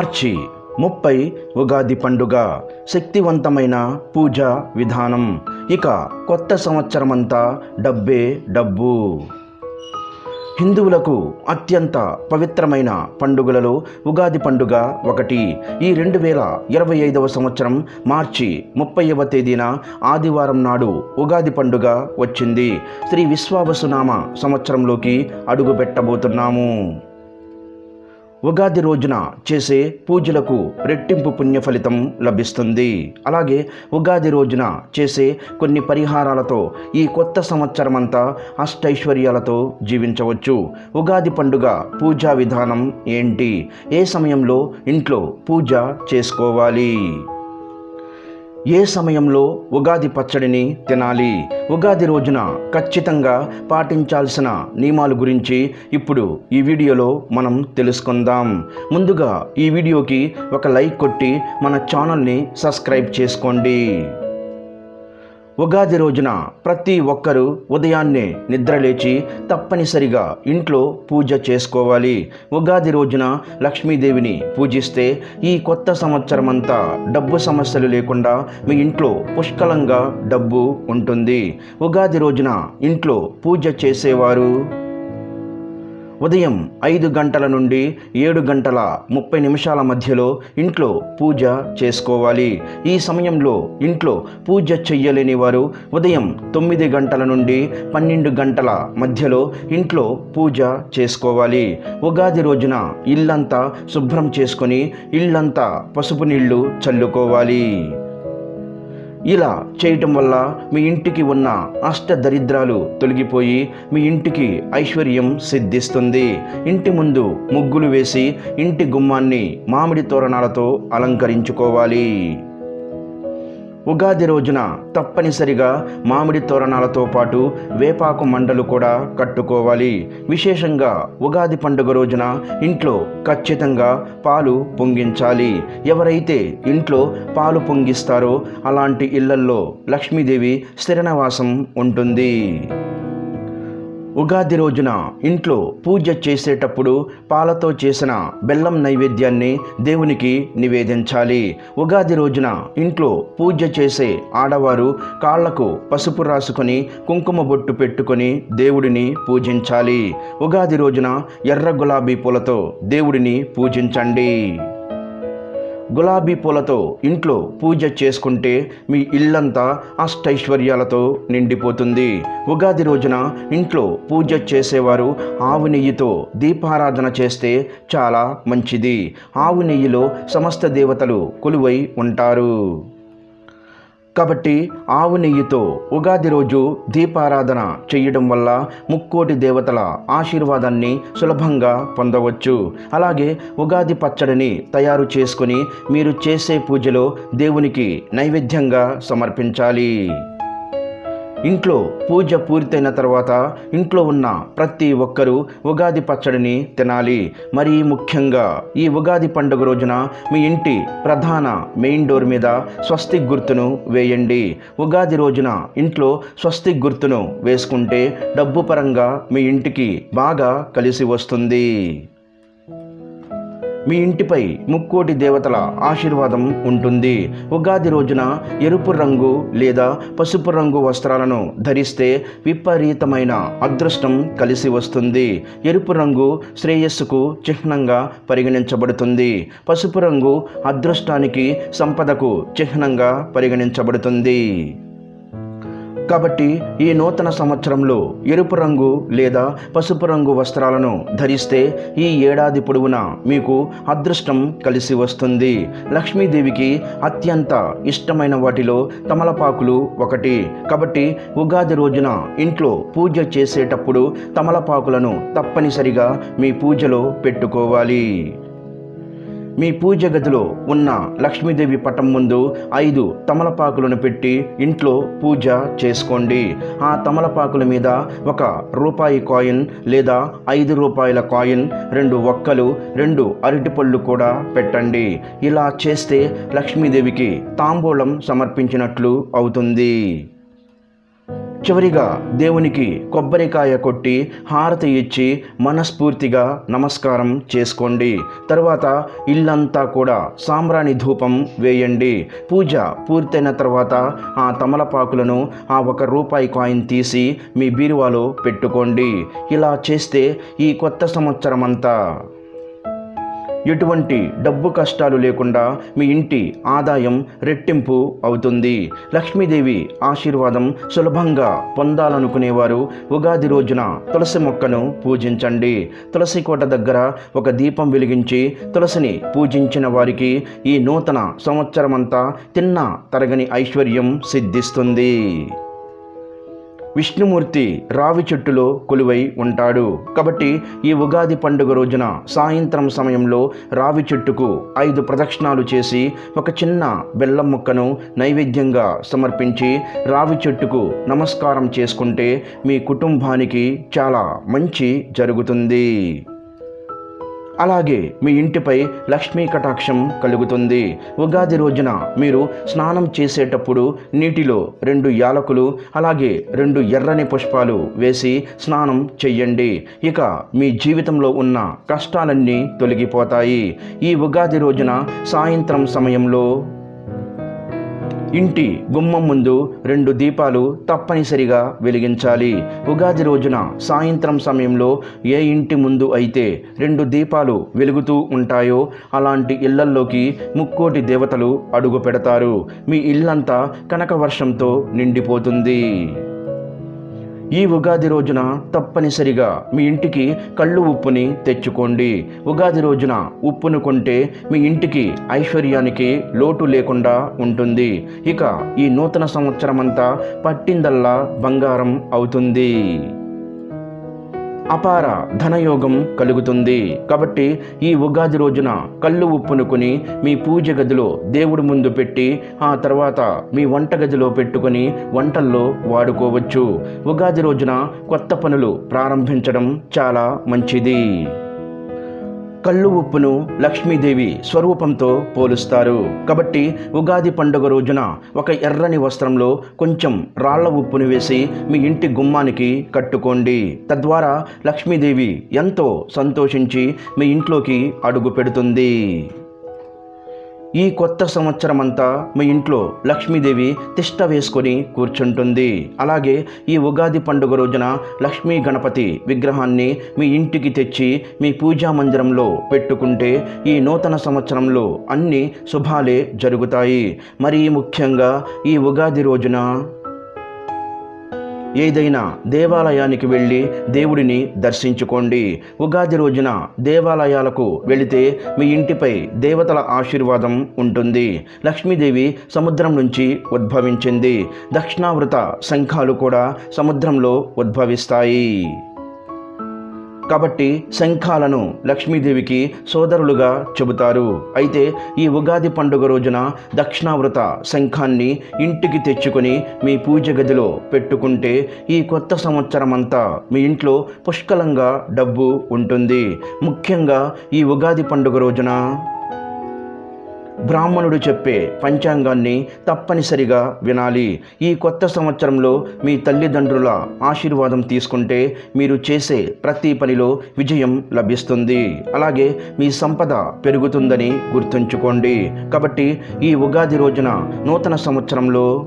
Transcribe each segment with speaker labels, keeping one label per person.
Speaker 1: మార్చి ముప్పై ఉగాది పండుగ శక్తివంతమైన పూజా విధానం. ఇక కొత్త సంవత్సరమంతా డబ్బే డబ్బు. హిందువులకు అత్యంత పవిత్రమైన పండుగలలో ఉగాది పండుగ ఒకటి. ఈ రెండు వేల ఇరవై ఐదవ సంవత్సరం మార్చి ముప్పైవ తేదీన ఆదివారం నాడు ఉగాది పండుగ వచ్చింది. శ్రీ విశ్వావసునామ సంవత్సరంలోకి అడుగుపెట్టబోతున్నాము. ఉగాది రోజున చేసే పూజలకు రెట్టింపు పుణ్య ఫలితం లభిస్తుంది. అలాగే ఉగాది రోజున చేసే కొన్ని పరిహారాలతో ఈ కొత్త సంవత్సరం అంతా అష్టైశ్వర్యాలతో జీవించవచ్చు. ఉగాది పండుగ పూజా విధానం ఏంటి? ఏ సమయంలో ఇంట్లో పూజ చేసుకోవాలి? ఏ సమయంలో ఉగాది పచ్చడిని తినాలి? ఉగాది రోజున ఖచ్చితంగా పాటించాల్సిన నియమాల గురించి ఇప్పుడు ఈ వీడియోలో మనం తెలుసుకుందాం. ముందుగా ఈ వీడియోకి ఒక లైక్ కొట్టి మన ఛానల్ని సబ్స్క్రైబ్ చేసుకోండి. ఉగాది రోజున ప్రతి ఒక్కరూ ఉదయాన్నే నిద్రలేచి తప్పనిసరిగా ఇంట్లో పూజ చేసుకోవాలి. ఉగాది రోజున లక్ష్మీదేవిని పూజిస్తే ఈ కొత్త సంవత్సరం అంతా డబ్బు సమస్యలు లేకుండా మీ ఇంట్లో పుష్కలంగా డబ్బు ఉంటుంది. ఉగాది రోజున ఇంట్లో పూజ చేసేవారు ఉదయం ఐదు గంటల నుండి ఏడు గంటల ముప్పై నిమిషాల మధ్యలో ఇంట్లో పూజ చేసుకోవాలి. ఈ సమయంలో ఇంట్లో పూజ చెయ్యలేని వారు ఉదయం తొమ్మిది గంటల నుండి పన్నెండు గంటల మధ్యలో ఇంట్లో పూజ చేసుకోవాలి. ఉగాది రోజున ఇల్లంతా శుభ్రం చేసుకొని ఇల్లంతా పసుపు నీళ్ళు చల్లుకోవాలి. ఇలా చేయటం వల్ల మీ ఇంటికి ఉన్న అష్ట దరిద్రాలు తొలగిపోయి మీ ఇంటికి ఐశ్వర్యం సిద్ధిస్తుంది. ఇంటి ముందు ముగ్గులు వేసి ఇంటి గుమ్మాన్ని మామిడి తోరణాలతో అలంకరించుకోవాలి. ఉగాది రోజున తప్పనిసరిగా మామిడి తోరణాలతో పాటు వేపాకు మండలు కూడా కట్టుకోవాలి. విశేషంగా ఉగాది పండుగ రోజున ఇంట్లో ఖచ్చితంగా పాలు పొంగించాలి. ఎవరైతే ఇంట్లో పాలు పొంగిస్తారో అలాంటి ఇళ్ళల్లో లక్ష్మీదేవి స్థిరనివాసం ఉంటుంది. ఉగాది రోజున ఇంట్లో పూజ చేసేటప్పుడు పాలతో చేసిన బెల్లం నైవేద్యాన్ని దేవునికి నివేదించాలి. ఉగాది రోజున ఇంట్లో పూజ చేసే ఆడవారు కాళ్ళకు పసుపు రాసుకొని కుంకుమ బొట్టు పెట్టుకొని దేవుడిని పూజించాలి. ఉగాది రోజున ఎర్ర గులాబీ పూలతో దేవుడిని పూజించండి. గులాబీ పూలతో ఇంట్లో పూజ చేసుకుంటే మీ ఇల్లంతా అష్టైశ్వర్యాలతో నిండిపోతుంది. ఉగాది రోజున ఇంట్లో పూజ చేసేవారు ఆవు నెయ్యితో దీపారాధన చేస్తే చాలా మంచిది. ఆవు నెయ్యిలో సమస్త దేవతలు కొలువై ఉంటారు. కాబట్టి ఆవు నెయ్యితో ఉగాది రోజు దీపారాధన చేయడం వల్ల ముక్కోటి దేవతల ఆశీర్వాదాన్ని సులభంగా పొందవచ్చు. అలాగే ఉగాది పచ్చడిని తయారు చేసుకుని మీరు చేసే పూజలో దేవునికి నైవేద్యంగా సమర్పించాలి. ఇంట్లో పూజ పూర్తయిన తర్వాత ఇంట్లో ఉన్న ప్రతి ఒక్కరూ ఉగాది పచ్చడిని తినాలి. మరీ ముఖ్యంగా ఈ ఉగాది పండుగ రోజున మీ ఇంటి ప్రధాన మెయిన్ డోర్ మీద స్వస్తిక్ గుర్తును వేయండి. ఉగాది రోజున ఇంట్లో స్వస్తిక్ గుర్తును వేసుకుంటే డబ్బు పరంగా మీ ఇంటికి బాగా కలిసి వస్తుంది. మీ ఇంటిపై ముక్కోటి దేవతల ఆశీర్వాదం ఉంటుంది. ఉగాది రోజున ఎరుపు రంగు లేదా పసుపు రంగు వస్త్రాలను ధరిస్తే విపరీతమైన అదృష్టం కలిసి వస్తుంది. ఎరుపు రంగు శ్రేయస్సుకు చిహ్నంగా పరిగణించబడుతుంది. పసుపు రంగు అదృష్టానికి సంపదకు చిహ్నంగా పరిగణించబడుతుంది. కాబట్టి ఈ నూతన సంవత్సరంలో ఎరుపు రంగు లేదా పసుపు రంగు వస్త్రాలను ధరిస్తే ఈ ఏడాది పొడవునా మీకు అదృష్టం కలిసి వస్తుంది. లక్ష్మీదేవికి అత్యంత ఇష్టమైన వాటిలో తమలపాకులు ఒకటి. కాబట్టి ఉగాది రోజున ఇంట్లో పూజ చేసేటప్పుడు తమలపాకులను తప్పనిసరిగా మీ పూజలో పెట్టుకోవాలి. మీ పూజ గదిలో ఉన్న లక్ష్మీదేవి పటం ముందు ఐదు తమలపాకులను పెట్టి ఇంట్లో పూజ చేసుకోండి. ఆ తమలపాకుల మీద ఒక రూపాయి కాయిన్ లేదా ఐదు రూపాయల కాయిన్ రెండు ఒక్కలు రెండు అరటిపళ్ళు కూడా పెట్టండి. ఇలా చేస్తే లక్ష్మీదేవికి తాంబూలం సమర్పించినట్లు అవుతుంది. చివరిగా దేవునికి కొబ్బరికాయ కొట్టి హారతి ఇచ్చి మనస్ఫూర్తిగా నమస్కారం చేసుకోండి. తర్వాత ఇల్లంతా కూడా సాంబ్రాణి ధూపం వేయండి. పూజ పూర్తయిన తర్వాత ఆ తమలపాకులను ఆ ఒక రూపాయి కాయిన్ తీసి మీ బీరువాలో పెట్టుకోండి. ఇలా చేస్తే ఈ కొత్త సంవత్సరం అంతా ఎటువంటి డబ్బు కష్టాలు లేకుండా మీ ఇంటి ఆదాయం రెట్టింపు అవుతుంది. లక్ష్మీదేవి ఆశీర్వాదం సులభంగా పొందాలనుకునేవారు. ఉగాది రోజున తులసి మొక్కను పూజించండి. తులసి కోట దగ్గర ఒక దీపం వెలిగించి తులసిని పూజించిన వారికి ఈ నూతన సంవత్సరమంతా తిన్న తరగని ఐశ్వర్యం సిద్ధిస్తుంది. విష్ణుమూర్తి రావి చెట్టులో కొలువై ఉంటాడు. కాబట్టి ఈ ఉగాది పండుగ రోజున సాయంత్రం సమయంలో రావి చెట్టుకు ఐదు ప్రదక్షిణాలు చేసి ఒక చిన్న బెల్లం ముక్కను నైవేద్యంగా సమర్పించి రావి చెట్టుకు నమస్కారం చేసుకుంటే మీ కుటుంబానికి చాలా మంచి జరుగుతుంది. అలాగే మీ ఇంటిపై లక్ష్మీ కటాక్షం కలుగుతుంది. ఉగాది రోజున మీరు స్నానం చేసేటప్పుడు నీటిలో రెండు యాలకులు అలాగే రెండు ఎర్రని పుష్పాలు వేసి స్నానం చెయ్యండి. ఇక మీ జీవితంలో ఉన్న కష్టాలన్నీ తొలగిపోతాయి. ఈ ఉగాది రోజున సాయంత్రం సమయంలో ఇంటి గుమ్మం ముందు రెండు దీపాలు తప్పనిసరిగా వెలిగించాలి. ఉగాది రోజున సాయంత్రం సమయంలో ఏ ఇంటి ముందు అయితే రెండు దీపాలు వెలుగుతూ ఉంటాయో అలాంటి ఇళ్ళల్లోకి ముక్కోటి దేవతలు అడుగు పెడతారు. మీ ఇల్లంతా కనక వర్షంతో నిండిపోతుంది. ఈ ఉగాది రోజున తప్పనిసరిగా మీ ఇంటికి కళ్ళు ఉప్పుని తెచ్చుకోండి. ఉగాది రోజున ఉప్పును కొంటే మీ ఇంటికి ఐశ్వర్యానికి లోటు లేకుండా ఉంటుంది. ఇక ఈ నూతన సంవత్సరం అంతా పట్టిందల్లా బంగారం అవుతుంది. అపార ధనయోగం కలుగుతుంది. కాబట్టి ఈ ఉగాది రోజున కళ్ళు ఉప్పునుకొని మీ పూజ గదిలో దేవుడి ముందు పెట్టి ఆ తర్వాత మీ వంట గదిలో పెట్టుకొని వంటల్లో వాడుకోవచ్చు. ఉగాది రోజున కొత్త పనులు ప్రారంభించడం చాలా మంచిది. కళ్ళు ఉప్పును లక్ష్మీదేవి స్వరూపంతో పోలుస్తారు. కాబట్టి ఉగాది పండుగ రోజున ఒక ఎర్రని వస్త్రంలో కొంచెం రాళ్ళ ఉప్పును వేసి మీ ఇంటి గుమ్మానికి కట్టుకోండి. తద్వారా లక్ష్మీదేవి ఎంతో సంతోషించి మీ ఇంట్లోకి అడుగు పెడుతుంది. ఈ కొత్త సంవత్సరం అంతా మీ ఇంట్లో లక్ష్మీదేవి తిష్ట వేసుకొని కూర్చుంటుంది. అలాగే ఈ ఉగాది పండుగ రోజున లక్ష్మీ గణపతి విగ్రహాన్ని మీ ఇంటికి తెచ్చి మీ పూజా మందిరంలో పెట్టుకుంటే ఈ నూతన సంవత్సరంలో అన్ని శుభాలే జరుగుతాయి. మరీ ముఖ్యంగా ఈ ఉగాది రోజున ఏదైనా దేవాలయానికి వెళ్ళి దేవుడిని దర్శించుకోండి. ఉగాది రోజున దేవాలయాలకు వెళితే మీ ఇంటిపై దేవతల ఆశీర్వాదం ఉంటుంది. లక్ష్మీదేవి సముద్రం నుంచి ఉద్భవించింది. దక్షిణావృత శంఖాలు కూడా సముద్రంలో ఉద్భవిస్తాయి. కాబట్టి శంఖాలను లక్ష్మీదేవికి సోదరులుగా చెబుతారు. అయితే ఈ ఉగాది పండుగ రోజున దక్షిణావృత శంఖాన్ని ఇంటికి తెచ్చుకొని మీ పూజ గదిలో పెట్టుకుంటే ఈ కొత్త సంవత్సరం అంతా మీ ఇంట్లో పుష్కలంగా డబ్బు ఉంటుంది. ముఖ్యంగా ఈ ఉగాది పండుగ రోజున బ్రాహ్మణుడు చెప్పే పంచాంగాన్ని తప్పనిసరిగా వినాలి. ఈ కొత్త సంవత్సరంలో మీ తల్లిదండ్రుల ఆశీర్వాదం తీసుకుంటే మీరు చేసే ప్రతి పనిలో విజయం లభిస్తుంది. అలాగే మీ సంపద పెరుగుతుందని గుర్తుంచుకోండి. కాబట్టి ఈ ఉగాది రోజున నూతన సంవత్సరంలో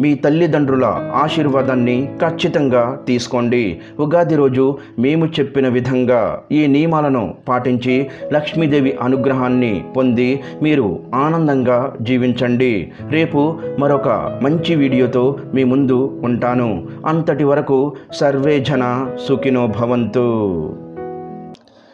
Speaker 1: మీ తల్లిదండ్రుల ఆశీర్వాదాన్ని ఖచ్చితంగా తీసుకోండి. ఉగాది రోజు మేము చెప్పిన విధంగా ఈ నియమాలను పాటించి లక్ష్మీదేవి అనుగ్రహాన్ని పొంది మీరు ఆనందంగా జీవించండి. రేపు మరొక మంచి వీడియోతో మీ ముందు ఉంటాను. అంతటి వరకు సర్వే జన సుఖినో భవంతు.